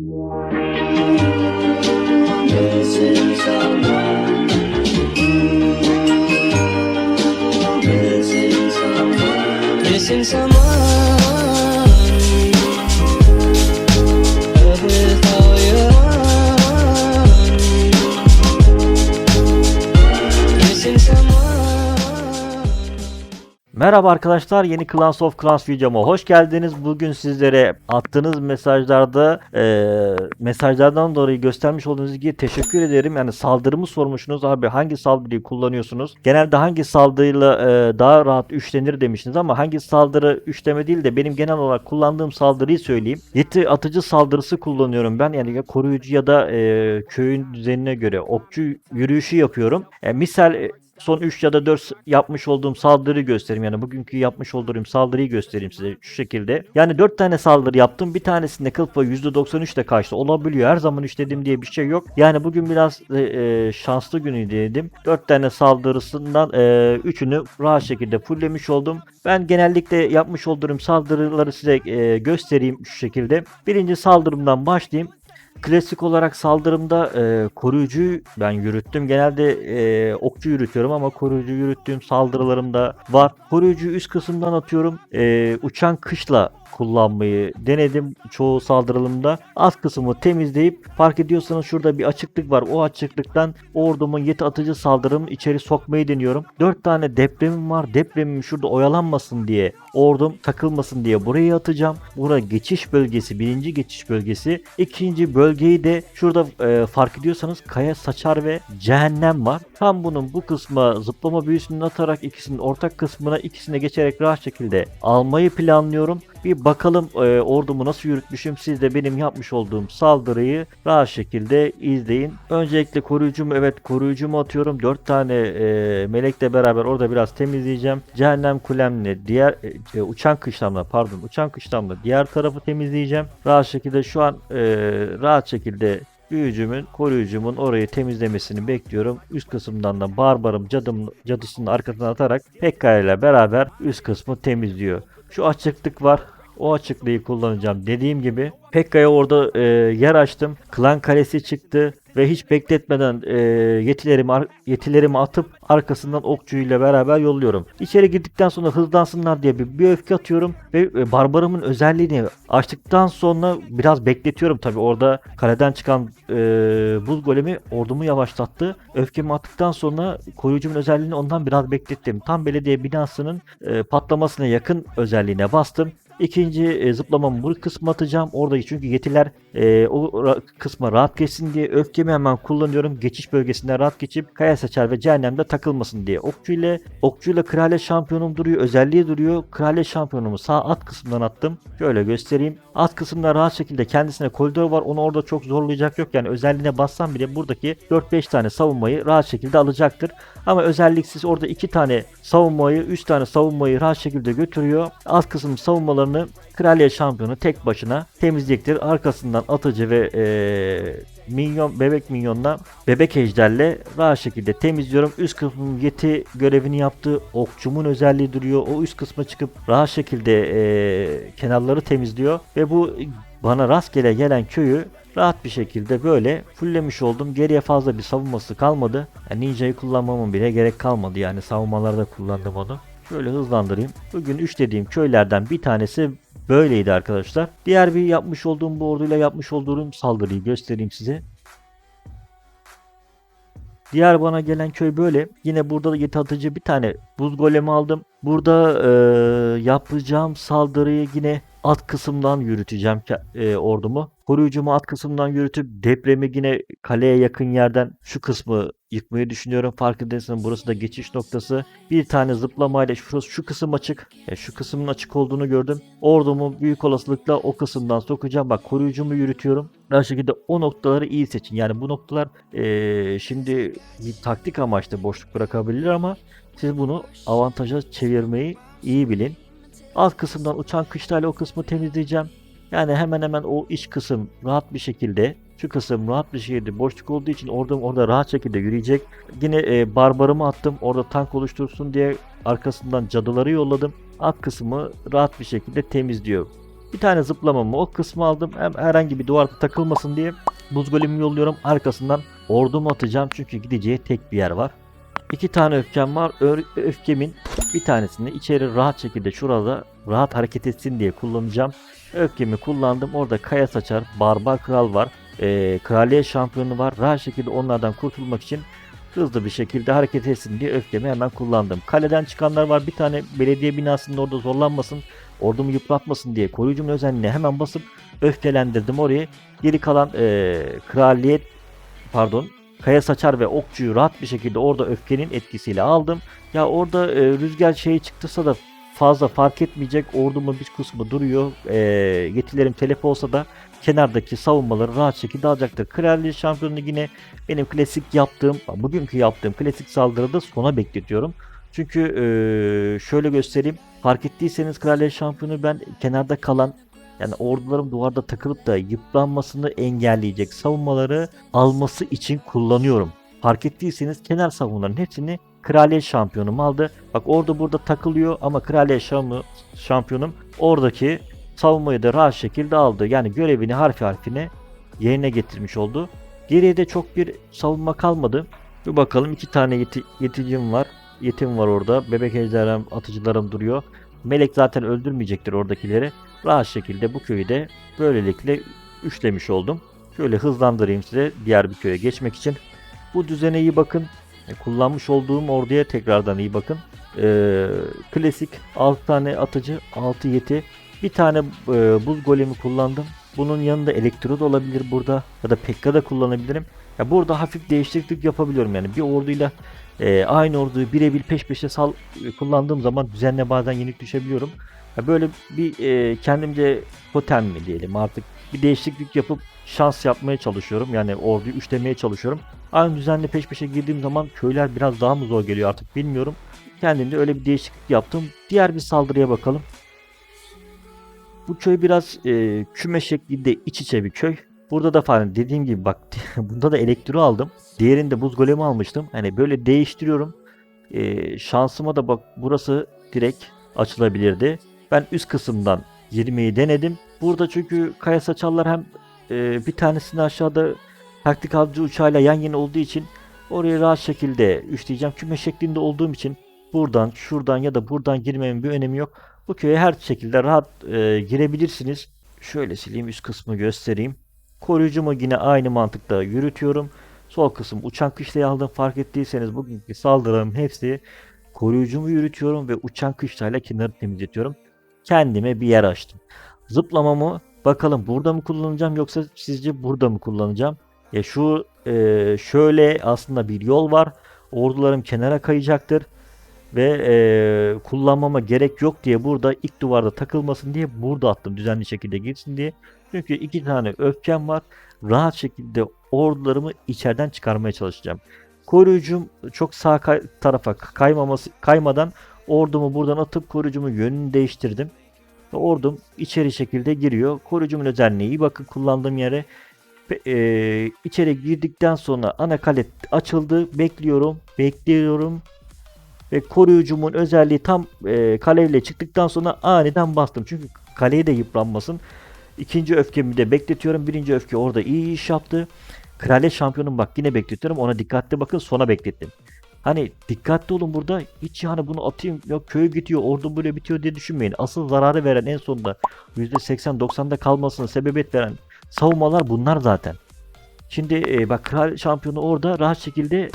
This is our world. This is our. This is our Merhaba arkadaşlar yeni Clans of Clans videoma hoş geldiniz. Bugün sizlere attığınız mesajlarda eee, mesajlardan dolayı göstermiş olduğunuz ilgiye teşekkür ederim. Yani saldırımı sormuşsunuz abi hangi saldırıyı kullanıyorsunuz? Genelde hangi saldırıyla eee, daha rahat üçlenir demiştiniz ama hangi saldırı üçleme değil de benim genel olarak kullandığım saldırıyı söyleyeyim. Yeti atıcı saldırısı kullanıyorum ben yani ya koruyucu ya da eee, köyün düzenine göre okçu yürüyüşü yapıyorum. E, misal e, son 3 ya da 4 yapmış olduğum saldırıyı göstereyim. Yani bugünkü yapmış olduğum saldırıyı göstereyim size şu şekilde. Yani 4 tane saldırı yaptım. Bir tanesinde kıl payı %93 de kaçtı. Olabiliyor. Her zaman işledim diye bir şey yok. Yani bugün biraz e, e, şanslı günü dedim. 4 tane saldırısından 3'ünü rahat şekilde fulllemiş oldum. Ben genellikle yapmış olduğum saldırıları size e, göstereyim şu şekilde. Birinci saldırımdan başlayayım. Klasik olarak saldırımda e, koruyucuyu ben yürüttüm. Genelde e, okçu yürütüyorum ama koruyucu yürüttüğüm saldırılarımda var. Koruyucuyu üst kısımdan atıyorum. E, uçan kışla kullanmayı denedim çoğu saldırılımda. Alt kısmı temizleyip fark ediyorsanız şurada bir açıklık var. O açıklıktan ordumun yeti atıcı saldırımı içeri sokmayı deniyorum. 4 tane depremim var. Depremim şurada oyalanmasın diye ordum takılmasın diye buraya atacağım. Bura geçiş bölgesi. Birinci geçiş bölgesi. İkinci bölgeyi de şurada e, fark ediyorsanız kaya saçar ve cehennem var. Tam bunun bu kısma zıplama büyüsünü atarak ikisinin ortak kısmına ikisine geçerek rahat şekilde almayı planlıyorum. Bir bakalım e, ordumu nasıl yürütmüşüm. Siz de benim yapmış olduğum saldırıyı rahat şekilde izleyin. Öncelikle koruyucumu evet koruyucumu atıyorum. 4 tane e, melekle beraber orada biraz temizleyeceğim. Cehennem kulemle diğer e, e, uçan kışlamla pardon uçan kışlamla diğer tarafı temizleyeceğim. Rahat şekilde şu an e, rahat şekilde büyücümün, koruyucumun orayı temizlemesini bekliyorum. Üst kısımdan da barbarım cadım, cadısının arkasına atarak Pekka ile beraber üst kısmı temizliyor. Şu açıklık var. O açıklığı kullanacağım. Dediğim gibi Pekka'ya orada e, yer açtım. Klan kalesi çıktı ve hiç bekletmeden e, yetilerimi yetilerimi atıp arkasından okçuyla beraber yolluyorum. İçeri girdikten sonra hızlansınlar diye bir, bir öfke atıyorum ve e, barbarımın özelliğini açtıktan sonra biraz bekletiyorum tabi orada kaleden çıkan e, buz golemi ordumu yavaşlattı. Öfkemi attıktan sonra koruyucumun özelliğini ondan biraz beklettim. Tam belediye binasının e, patlamasına yakın özelliğine bastım. İkinci e, zıplamamı bu kısma atacağım. Orada çünkü yetiler e, o ra- kısma rahat geçsin diye öfkemi hemen kullanıyorum. Geçiş bölgesinde rahat geçip kaya saçar ve cehennemde takılmasın diye. Okçu ile okçu ile kraliyet şampiyonum duruyor. Özelliği duruyor. Kraliyet şampiyonumu sağ alt kısmından attım. Şöyle göstereyim. Alt kısımda rahat şekilde kendisine koridor var. Onu orada çok zorlayacak yok. Yani özelliğine bassam bile buradaki 4-5 tane savunmayı rahat şekilde alacaktır. Ama özelliksiz orada 2 tane savunmayı, 3 tane savunmayı rahat şekilde götürüyor. Alt kısım savunmalarını Kraliyet şampiyonu tek başına temizleyecektir. Arkasından atıcı ve eee, minyon bebek minyonla bebek ejderle rahat şekilde temizliyorum. Üst kısmın yeti görevini yaptı. Okçumun özelliği duruyor. O üst kısma çıkıp rahat şekilde eee, kenarları temizliyor ve bu bana rastgele gelen köyü rahat bir şekilde böyle fulllemiş oldum. Geriye fazla bir savunması kalmadı. Yani ninja'yı kullanmamın bile gerek kalmadı. Yani savunmalarda kullandım onu. Şöyle hızlandırayım. Bugün 3 dediğim köylerden bir tanesi böyleydi arkadaşlar. Diğer bir yapmış olduğum bu orduyla yapmış olduğum saldırıyı göstereyim size. Diğer bana gelen köy böyle. Yine burada da yeti bir tane buz golemi aldım. Burada eee, yapacağım saldırıyı yine alt kısımdan yürüteceğim eee, ordumu. Koruyucumu alt kısımdan yürütüp depremi yine kaleye yakın yerden şu kısmı yıkmayı düşünüyorum. Fark burası da geçiş noktası. Bir tane zıplamayla şurası şu kısım açık. Ya şu kısmın açık olduğunu gördüm. Ordumu büyük olasılıkla o kısımdan sokacağım. Bak koruyucumu yürütüyorum. Her şekilde o noktaları iyi seçin. Yani bu noktalar eee, şimdi taktik amaçlı boşluk bırakabilir ama siz bunu avantaja çevirmeyi iyi bilin. Alt kısımdan uçan kışlayla o kısmı temizleyeceğim. Yani hemen hemen o iç kısım rahat bir şekilde şu kısım rahat bir şekilde boşluk olduğu için orada orada rahat şekilde yürüyecek. Yine e, barbarımı attım. Orada tank oluştursun diye arkasından cadıları yolladım. Alt kısmı rahat bir şekilde temizliyor. Bir tane zıplamamı o kısmı aldım. Hem herhangi bir duvarda takılmasın diye buz golemi yolluyorum. Arkasından ordumu atacağım çünkü gideceği tek bir yer var. İki tane öfkem var. Ö- öfkemin bir tanesini içeri rahat şekilde şurada rahat hareket etsin diye kullanacağım. Öfkemi kullandım. Orada kaya saçar, barbar kral var. Ee, kraliyet şampiyonu var. Rahat şekilde onlardan kurtulmak için hızlı bir şekilde hareket etsin diye öfkemi hemen kullandım. Kaleden çıkanlar var. Bir tane belediye binasının orada zorlanmasın, ordumu yıpratmasın diye koruyucumun özelliğine hemen basıp öfkelendirdim orayı. Geri kalan ee, kraliyet pardon kaya saçar ve okçuyu rahat bir şekilde orada öfkenin etkisiyle aldım. Ya orada e, rüzgar şeyi çıktıysa da fazla fark etmeyecek. Ordumun bir kısmı duruyor. E, yetilerim telef olsa da kenardaki savunmaları rahat şekilde alacaktır. Kraliyet şampiyonunu yine benim klasik yaptığım, bugünkü yaptığım klasik saldırıda sona bekletiyorum. Çünkü e, şöyle göstereyim. Fark ettiyseniz kraliyet şampiyonu ben kenarda kalan yani ordularım duvarda takılıp da yıpranmasını engelleyecek savunmaları alması için kullanıyorum. Fark ettiyseniz kenar savunmaların hepsini kraliyet şampiyonum aldı. Bak orada burada takılıyor ama kraliyet şampiyonum oradaki savunmayı da rahat şekilde aldı. Yani görevini harfi harfine yerine getirmiş oldu. Geriye de çok bir savunma kalmadı. Bir bakalım iki tane yeti, yeticim var. Yetim var orada. Bebek ejderham atıcılarım duruyor. Melek zaten öldürmeyecektir oradakileri. Rahat şekilde bu köyü de böylelikle üçlemiş oldum. Şöyle hızlandırayım size diğer bir köye geçmek için. Bu düzene iyi bakın. E, Kullanmış olduğum orduya tekrardan iyi bakın. Ee, klasik 6 tane atıcı, 6 yeti. Bir tane e, buz golemi kullandım. Bunun yanında elektro olabilir burada ya da pekka da kullanabilirim. Ya burada hafif değişiklik yapabiliyorum yani bir orduyla e, aynı orduyu birebir peş peşe sal e, kullandığım zaman düzenle bazen yenik düşebiliyorum. Ya böyle bir e, kendimce totem mi diyelim artık bir değişiklik yapıp şans yapmaya çalışıyorum. Yani orduyu üçlemeye çalışıyorum. Aynı düzenle peş peşe girdiğim zaman köyler biraz daha mı zor geliyor artık bilmiyorum. Kendimde öyle bir değişiklik yaptım. Diğer bir saldırıya bakalım. Bu köy biraz e, küme şeklinde iç içe bir köy. Burada da falan dediğim gibi bak bunda da elektro aldım. Diğerinde buz golemi almıştım. Hani böyle değiştiriyorum. E, şansıma da bak burası direkt açılabilirdi. Ben üst kısımdan girmeyi denedim. Burada çünkü kaya saçarlar hem e, bir tanesini aşağıda taktik avcı uçağıyla yan yana olduğu için oraya rahat şekilde üçleyeceğim. Küme şeklinde olduğum için buradan, şuradan ya da buradan girmemin bir önemi yok. Bu köye her şekilde rahat e, girebilirsiniz. Şöyle sileyim üst kısmı göstereyim. Koruyucumu yine aynı mantıkta yürütüyorum. Sol kısım uçan kışlayı aldım. Fark ettiyseniz bugünkü saldırılarım hepsi koruyucumu yürütüyorum ve uçan kışlayla kenarı temizletiyorum. Kendime bir yer açtım. Zıplamamı bakalım burada mı kullanacağım yoksa sizce burada mı kullanacağım? Ya şu e, şöyle aslında bir yol var. Ordularım kenara kayacaktır ve e, kullanmama gerek yok diye burada ilk duvarda takılmasın diye burada attım düzenli şekilde girsin diye. Çünkü iki tane öfkem var. Rahat şekilde ordularımı içeriden çıkarmaya çalışacağım. Koruyucum çok sağ kay- tarafa kaymaması kaymadan ordumu buradan atıp koruyucumun yönünü değiştirdim. Ve ordum içeri şekilde giriyor. Koruyucumun özelliğine iyi bakın kullandığım yere. E, içeri girdikten sonra ana kale açıldı. Bekliyorum. Bekliyorum ve koruyucumun özelliği tam e, kaleyle çıktıktan sonra aniden bastım. Çünkü kaleye de yıpranmasın. İkinci öfkemi de bekletiyorum. Birinci öfke orada iyi iş yaptı. Kraliyet şampiyonum bak yine bekletiyorum. Ona dikkatli bakın sona beklettim. Hani dikkatli olun burada. Hiç yani bunu atayım ya köy gidiyor ordu böyle bitiyor diye düşünmeyin. Asıl zararı veren en sonunda %80-90'da kalmasına sebebiyet veren savunmalar bunlar zaten. Şimdi e, bak kral şampiyonu orada rahat şekilde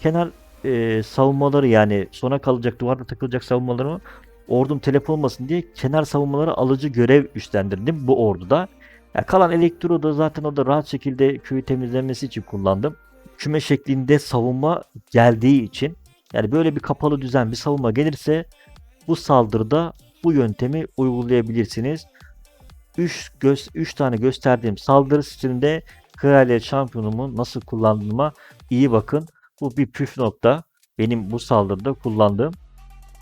kenar e, savunmaları yani sona kalacak duvarda takılacak savunmalarımı ordum telef olmasın diye kenar savunmaları alıcı görev üstlendirdim bu orduda. Yani kalan elektro da zaten o da rahat şekilde köyü temizlemesi için kullandım. Küme şeklinde savunma geldiği için yani böyle bir kapalı düzen bir savunma gelirse bu saldırıda bu yöntemi uygulayabilirsiniz. 3 göz 3 tane gösterdiğim saldırı stilinde kraliyet şampiyonumu nasıl kullandığıma iyi bakın. Bu bir püf nokta. Benim bu saldırıda kullandığım.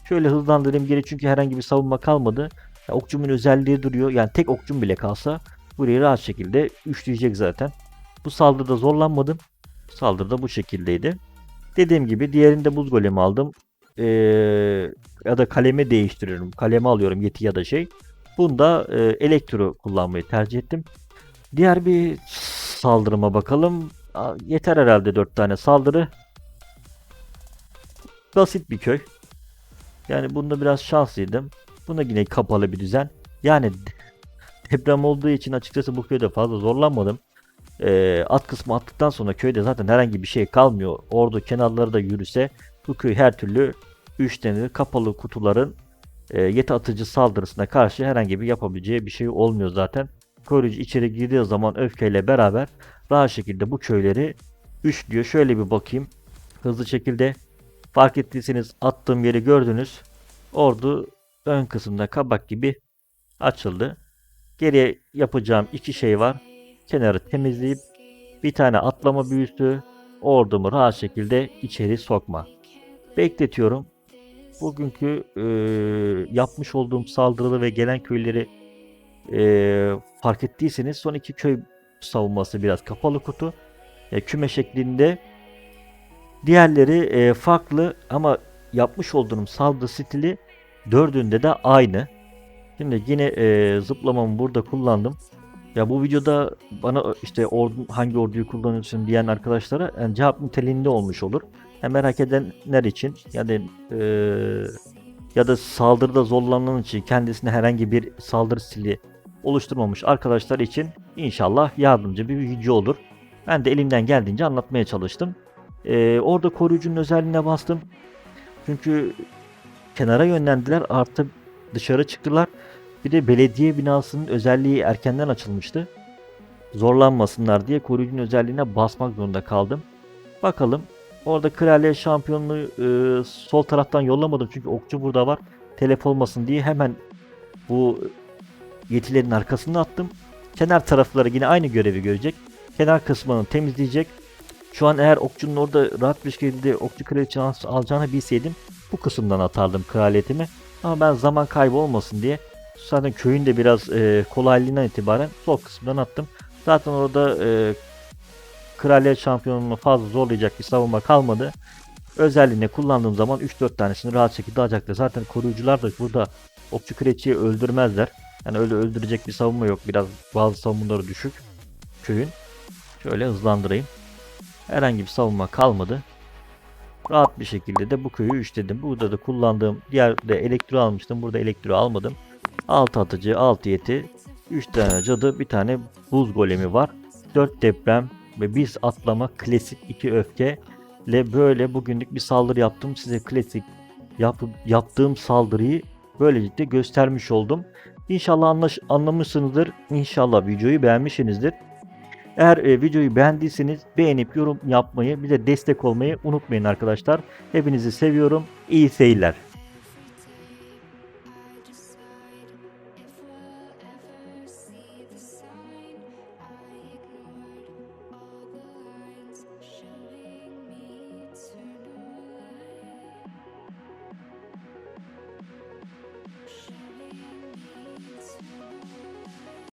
Şöyle hızlandırayım geri çünkü herhangi bir savunma kalmadı. Ya, okçumun özelliği duruyor. Yani tek okçum bile kalsa burayı rahat şekilde üçleyecek zaten. Bu saldırıda zorlanmadım. Saldırıda bu şekildeydi. Dediğim gibi diğerinde buz golemi aldım. Ee, ya da kalemi değiştiriyorum. Kalemi alıyorum yeti ya da şey. Bunda e, elektro kullanmayı tercih ettim. Diğer bir saldırıma bakalım. Yeter herhalde 4 tane saldırı. Basit bir köy. Yani bunda biraz şanslıydım. Bunda yine kapalı bir düzen. Yani deprem olduğu için açıkçası bu köyde fazla zorlanmadım. Ee, at kısmı attıktan sonra köyde zaten herhangi bir şey kalmıyor. Ordu kenarları da yürüse bu köy her türlü üçlenir. Kapalı kutuların e, yeti atıcı saldırısına karşı herhangi bir yapabileceği bir şey olmuyor zaten. Koruyucu içeri girdiği zaman öfkeyle beraber rahat şekilde bu köyleri üçlüyor. Şöyle bir bakayım. Hızlı şekilde fark ettiyseniz attığım yeri gördünüz. Ordu ön kısımda kabak gibi açıldı. Geriye yapacağım iki şey var. Kenarı temizleyip bir tane atlama büyüsü ordumu rahat şekilde içeri sokma. Bekletiyorum. Bugünkü e, yapmış olduğum saldırılı ve gelen köyleri e, fark ettiyseniz son iki köy savunması biraz kapalı kutu. E, küme şeklinde. Diğerleri e, farklı ama yapmış olduğum saldırı stili dördünde de aynı. Şimdi yine e, zıplamamı burada kullandım. Ya bu videoda bana işte ordu, hangi orduyu kullanıyorsun diyen arkadaşlara yani cevap niteliğinde olmuş olur. Hem merak edenler için yani e, ya da saldırıda zorlanan için kendisine herhangi bir saldırı stili oluşturmamış arkadaşlar için inşallah yardımcı bir video olur. Ben de elimden geldiğince anlatmaya çalıştım. E, orada koruyucunun özelliğine bastım. Çünkü kenara yönlendiler artık dışarı çıktılar. Bir de belediye binasının özelliği erkenden açılmıştı. Zorlanmasınlar diye koruyucunun özelliğine basmak zorunda kaldım. Bakalım. Orada kraliyet şampiyonluğu e, sol taraftan yollamadım çünkü okçu burada var. Telef olmasın diye hemen bu yetilerin arkasına attım. Kenar tarafları yine aynı görevi görecek. Kenar kısmını temizleyecek. Şu an eğer okçunun orada rahat bir şekilde okçu kraliçe alacağını bilseydim bu kısımdan atardım kraliyetimi. Ama ben zaman kaybı olmasın diye zaten köyün de biraz e, kolaylığından itibaren sol kısımdan attım. Zaten orada e, kraliyet şampiyonluğunu fazla zorlayacak bir savunma kalmadı. Özelliğini kullandığım zaman 3-4 tanesini rahat şekilde alacaktır. Zaten koruyucular da burada okçu kraliçeyi öldürmezler. Yani öyle öldürecek bir savunma yok. Biraz bazı savunmaları düşük köyün. Şöyle hızlandırayım. Herhangi bir savunma kalmadı. Rahat bir şekilde de bu köyü üçledim. Burada da kullandığım diğer de elektro almıştım. Burada elektro almadım. 6 atıcı, 6 yeti, 3 tane cadı, bir tane buz golemi var. 4 deprem ve bir atlama klasik 2 öfke ile böyle bugünlük bir saldırı yaptım. Size klasik yap, yaptığım saldırıyı böylelikle göstermiş oldum. İnşallah anlaş, anlamışsınızdır. İnşallah videoyu beğenmişsinizdir. Eğer e, videoyu beğendiyseniz beğenip yorum yapmayı, bize destek olmayı unutmayın arkadaşlar. Hepinizi seviyorum. İyi seyirler.